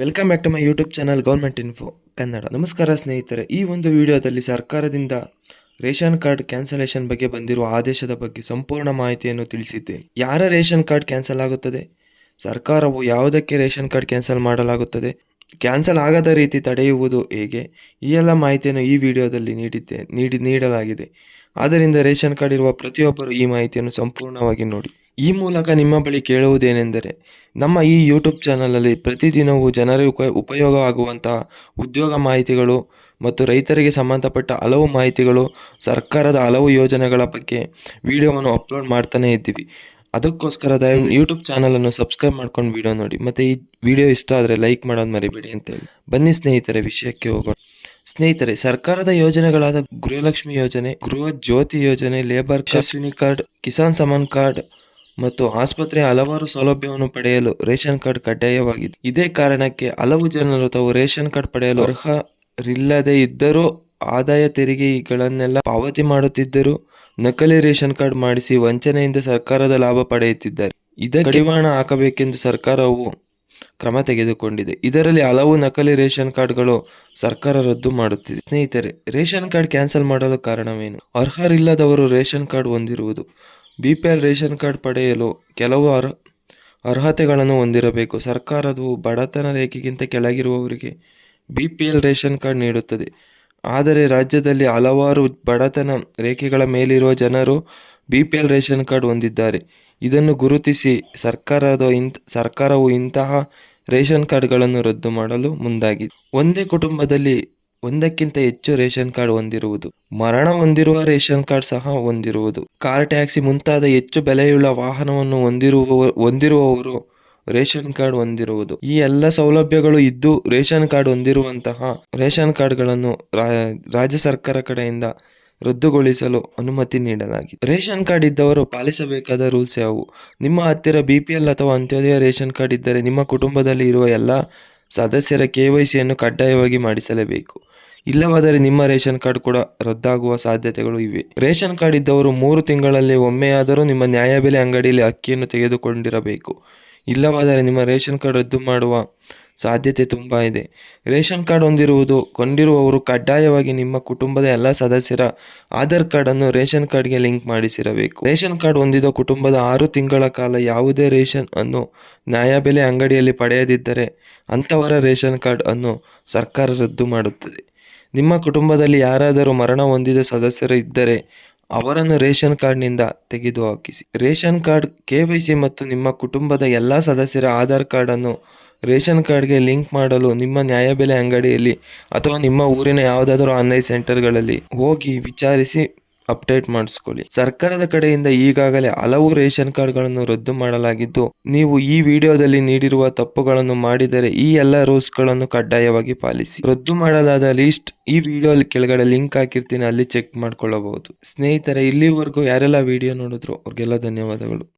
Welcome back to my YouTube channel government info Kannada ನಮಸ್ಕಾರ ಸ್ನೇಹಿತರೆ, ಈ ಒಂದು ವಿಡಿಯೋದಲ್ಲಿ ಸರ್ಕಾರದಿಂದ ರೇಷನ್ ಕಾರ್ಡ್ ಕ್ಯಾನ್ಸಲೇಷನ್ ಬಗ್ಗೆ ಬಂದಿರುವ ಆದೇಶದ ಬಗ್ಗೆ ಸಂಪೂರ್ಣ ಮಾಹಿತಿಯನ್ನು ತಿಳಿಸಿದ್ದೇನೆ. ಯಾರ ರೇಷನ್ ಕಾರ್ಡ್ ಕ್ಯಾನ್ಸಲ್ ಆಗುತ್ತದೆ? ಸರ್ಕಾರವು ಯಾವುದಕ್ಕೆ ರೇಷನ್ ಕಾರ್ಡ್ ಕ್ಯಾನ್ಸಲ್ ಮಾಡಲಾಗುತ್ತದೆ? ಕ್ಯಾನ್ಸಲ್ ಆಗದ ರೀತಿ ತಡೆಯುವುದು ಹೇಗೆ? ಈ ಎಲ್ಲ ಮಾಹಿತಿಯನ್ನು ಈ ವಿಡಿಯೋದಲ್ಲಿ ನೀಡಿದ್ದೆ ನೀಡಿ ನೀಡಲಾಗಿದೆ. ಆದ್ದರಿಂದ ರೇಷನ್ ಕಾರ್ಡ್ ಇರುವ ಪ್ರತಿಯೊಬ್ಬರು ಈ ಮಾಹಿತಿಯನ್ನು ಸಂಪೂರ್ಣವಾಗಿ ನೋಡಿ. ಈ ಮೂಲಕ ನಿಮ್ಮ ಬಳಿ ಕೇಳುವುದೇನೆಂದರೆ, ನಮ್ಮ ಈ ಯೂಟ್ಯೂಬ್ ಚಾನಲಲ್ಲಿ ಪ್ರತಿದಿನವೂ ಜನರಿಗೆ ಉಪ ಉಪಯೋಗವಾಗುವಂತಹ ಉದ್ಯೋಗ ಮಾಹಿತಿಗಳು ಮತ್ತು ರೈತರಿಗೆ ಸಂಬಂಧಪಟ್ಟ ಹಲವು ಮಾಹಿತಿಗಳು, ಸರ್ಕಾರದ ಹಲವು ಯೋಜನೆಗಳ ಬಗ್ಗೆ ವಿಡಿಯೋವನ್ನು ಅಪ್ಲೋಡ್ ಮಾಡ್ತಾನೆ ಇದ್ದೀವಿ. ಅದಕ್ಕೋಸ್ಕರ ದಯ ಯೂಟ್ಯೂಬ್ ಚಾನಲನ್ನು ಸಬ್ಸ್ಕ್ರೈಬ್ ಮಾಡ್ಕೊಂಡು ವಿಡಿಯೋ ನೋಡಿ. ಮತ್ತು ಈ ವಿಡಿಯೋ ಇಷ್ಟ ಆದರೆ ಲೈಕ್ ಮಾಡೋದು ಮರಿಬೇಡಿ ಅಂತ ಹೇಳಿ. ಬನ್ನಿ ಸ್ನೇಹಿತರೆ, ವಿಷಯಕ್ಕೆ ಹೋಗೋಣ. ಸ್ನೇಹಿತರೆ, ಸರ್ಕಾರದ ಯೋಜನೆಗಳಾದ ಗೃಹಲಕ್ಷ್ಮಿ ಯೋಜನೆ, ಗೃಹ ಜ್ಯೋತಿ ಯೋಜನೆ ಲೇಬರ್ ಯಶಸ್ವಿನಿ ಕಾರ್ಡ್ ಕಿಸಾನ್ ಸಮಾನ್ ಕಾರ್ಡ್ ಮತ್ತು ಆಸ್ಪತ್ರೆ ಹಲವಾರು ಸೌಲಭ್ಯವನ್ನು ಪಡೆಯಲು ರೇಷನ್ ಕಾರ್ಡ್ ಕಡ್ಡಾಯವಾಗಿದೆ ಇದೇ ಕಾರಣಕ್ಕೆ ಹಲವು ಜನರು ತಾವು ರೇಷನ್ ಕಾರ್ಡ್ ಪಡೆಯಲು ಅರ್ಹರಿಲ್ಲದೇ ಇದ್ದರೂ ಆದಾಯ ತೆರಿಗೆಗಳನ್ನೆಲ್ಲ ಪಾವತಿ ಮಾಡುತ್ತಿದ್ದರು ನಕಲಿ ರೇಷನ್ ಕಾರ್ಡ್ ಮಾಡಿಸಿ ವಂಚನೆಯಿಂದ ಸರ್ಕಾರದ ಲಾಭ ಪಡೆಯುತ್ತಿದ್ದಾರೆ. ಇದಕ್ಕೆ ಕಡಿವಾಣ ಹಾಕಬೇಕೆಂದು ಸರ್ಕಾರವು ಕ್ರಮ ತೆಗೆದುಕೊಂಡಿದೆ. ಇದರಲ್ಲಿ ಹಲವು ನಕಲಿ ರೇಷನ್ ಕಾರ್ಡ್ಗಳು ಸರ್ಕಾರ ರದ್ದು ಮಾಡುತ್ತಿದೆ. ಸ್ನೇಹಿತರೆ, ರೇಷನ್ ಕಾರ್ಡ್ ಕ್ಯಾನ್ಸಲ್ ಮಾಡಲು ಕಾರಣವೇನು? ಅರ್ಹರಿಲ್ಲದವರು ರೇಷನ್ ಕಾರ್ಡ್ ಹೊಂದಿರುವುದು B P L ration card ಪಡೆಯಲು ಕೆಲವು ಅರ್ ಅರ್ಹತೆಗಳನ್ನು ಹೊಂದಿರಬೇಕು. ಸರ್ಕಾರವು ಬಡತನ ರೇಖೆಗಿಂತ ಕೆಳಗಿರುವವರಿಗೆ B P L ration card ನೀಡುತ್ತದೆ. ಆದರೆ ರಾಜ್ಯದಲ್ಲಿ ಹಲವಾರು ಬಡತನ ರೇಖೆಗಳ ಮೇಲಿರುವ ಜನರು B P L ration card ಹೊಂದಿದ್ದಾರೆ. ಇದನ್ನು ಗುರುತಿಸಿ ಸರ್ಕಾರದ ಇಂಥ ಸರ್ಕಾರವು ಇಂತಹ ರೇಷನ್ ಕಾರ್ಡ್ಗಳನ್ನು ರದ್ದು ಮಾಡಲು ಮುಂದಾಗಿದೆ. ಒಂದೇ ಕುಟುಂಬದಲ್ಲಿ ಒಂದಕ್ಕಿಂತ ಹೆಚ್ಚು ರೇಷನ್ ಕಾರ್ಡ್ ಹೊಂದಿರುವುದು. ಮರಣ ಹೊಂದಿರುವ ರೇಷನ್ ಕಾರ್ಡ್ ಸಹ ಹೊಂದಿರುವುದು. ಕಾರ್ ಟ್ಯಾಕ್ಸಿ ಮುಂತಾದ ಹೆಚ್ಚು ಬೆಲೆಯುಳ್ಳ ವಾಹನವನ್ನು ಹೊಂದಿರುವ, ಹೊಂದಿರುವವರು ರೇಷನ್ ಕಾರ್ಡ್ ಹೊಂದಿರುವುದು. ಈ ಎಲ್ಲ ಸೌಲಭ್ಯಗಳು ಇದ್ದು ರೇಷನ್ ಕಾರ್ಡ್ ಹೊಂದಿರುವಂತಹ ರೇಷನ್ ಕಾರ್ಡ್ಗಳನ್ನು ರಾಜ್ಯ ಸರ್ಕಾರ ಕಡೆಯಿಂದ ರದ್ದುಗೊಳಿಸಲು ಅನುಮತಿ ನೀಡಲಾಗಿದೆ. ರೇಷನ್ ಕಾರ್ಡ್ ಇದ್ದವರು ಪಾಲಿಸಬೇಕಾದ ರೂಲ್ಸ್ ಯಾವುವು? ನಿಮ್ಮ ಹತ್ತಿರ ಬಿ ಪಿ ಎಲ್ ಅಥವಾ ಅಂತ್ಯೋದಯ ರೇಷನ್ ಕಾರ್ಡ್ ಇದ್ದರೆ ನಿಮ್ಮ ಕುಟುಂಬದಲ್ಲಿ ಇರುವ ಎಲ್ಲ ಸದಸ್ಯರ ಕೆ ವೈ ಸಿಯನ್ನು ಕಡ್ಡಾಯವಾಗಿ ಮಾಡಿಸಲೇಬೇಕು. ಇಲ್ಲವಾದರೆ ನಿಮ್ಮ ರೇಷನ್ ಕಾರ್ಡ್ ಕೂಡ ರದ್ದಾಗುವ ಸಾಧ್ಯತೆಗಳು ಇವೆ. ರೇಷನ್ ಕಾರ್ಡ್ ಇದ್ದವರು ಮೂರು ತಿಂಗಳಲ್ಲಿ ಒಮ್ಮೆಯಾದರೂ ನಿಮ್ಮ ನ್ಯಾಯಬೆಲೆ ಅಂಗಡಿಯಲ್ಲಿ ಅಕ್ಕಿಯನ್ನು ತೆಗೆದುಕೊಂಡಿರಬೇಕು. ಇಲ್ಲವಾದರೆ ನಿಮ್ಮ ರೇಷನ್ ಕಾರ್ಡ್ ರದ್ದು ಮಾಡುವ ಸಾಧ್ಯತೆ ತುಂಬ ಇದೆ. ರೇಷನ್ ಕಾರ್ಡ್ ಹೊಂದಿರುವುದು ಕೊಂಡಿರುವವರು ಕಡ್ಡಾಯವಾಗಿ ನಿಮ್ಮ ಕುಟುಂಬದ ಎಲ್ಲ ಸದಸ್ಯರ ಆಧಾರ್ ಕಾರ್ಡನ್ನು ರೇಷನ್ ಕಾರ್ಡ್ಗೆ ಲಿಂಕ್ ಮಾಡಿಸಿರಬೇಕು. ರೇಷನ್ ಕಾರ್ಡ್ ಹೊಂದಿದ ಕುಟುಂಬದ ಆರು ತಿಂಗಳ ಕಾಲ ಯಾವುದೇ ರೇಷನ್ ಅನ್ನು ನ್ಯಾಯಬೆಲೆ ಅಂಗಡಿಯಲ್ಲಿ ಪಡೆಯದಿದ್ದರೆ ಅಂಥವರ ರೇಷನ್ ಕಾರ್ಡ್ ಅನ್ನು ಸರ್ಕಾರ ರದ್ದು ಮಾಡುತ್ತದೆ. ನಿಮ್ಮ ಕುಟುಂಬದಲ್ಲಿ ಯಾರಾದರೂ ಮರಣ ಹೊಂದಿದ ಸದಸ್ಯರು ಇದ್ದರೆ ಅವರನ್ನು ರೇಷನ್ ಕಾರ್ಡ್ನಿಂದ ತೆಗೆದುಹಾಕಿಸಿ ration card, K Y C ಮತ್ತು ನಿಮ್ಮ ಕುಟುಂಬದ ಎಲ್ಲ ಸದಸ್ಯರ ಆಧಾರ್ ಕಾರ್ಡನ್ನು ರೇಷನ್ ಕಾರ್ಡ್ಗೆ ಲಿಂಕ್ ಮಾಡಲು ನಿಮ್ಮ ನ್ಯಾಯಬೆಲೆ ಅಂಗಡಿಯಲ್ಲಿ ಅಥವಾ ನಿಮ್ಮ ಊರಿನ ಯಾವುದಾದರೂ ಆನ್ಲೈನ್ ಸೆಂಟರ್ಗಳಲ್ಲಿ ಹೋಗಿ ವಿಚಾರಿಸಿ ಅಪ್ಡೇಟ್ ಮಾಡಿಸ್ಕೊಳ್ಳಿ. ಸರ್ಕಾರದ ಕಡೆಯಿಂದ ಈಗಾಗಲೇ ಹಲವು ರೇಷನ್ ಕಾರ್ಡ್ಗಳನ್ನು ರದ್ದು ಮಾಡಲಾಗಿದ್ದು, ನೀವು ಈ ವಿಡಿಯೋದಲ್ಲಿ ನೀಡಿರುವ ತಪ್ಪುಗಳನ್ನು ಮಾಡಿದರೆ ಈ ಎಲ್ಲ ರೂಲ್ಸ್ಗಳನ್ನು ಕಡ್ಡಾಯವಾಗಿ ಪಾಲಿಸಿ. ರದ್ದು ಮಾಡಲಾದ ಲಿಸ್ಟ್ ಈ ವಿಡಿಯೋ ಕೆಳಗಡೆ ಲಿಂಕ್ ಹಾಕಿರ್ತೀನಿ, ಅಲ್ಲಿ ಚೆಕ್ ಮಾಡ್ಕೊಳ್ಳಬಹುದು. ಸ್ನೇಹಿತರೆ, ಇಲ್ಲಿವರೆಗೂ ಯಾರೆಲ್ಲ ವಿಡಿಯೋ ನೋಡಿದ್ರು ಅವ್ರಿಗೆಲ್ಲ ಧನ್ಯವಾದಗಳು.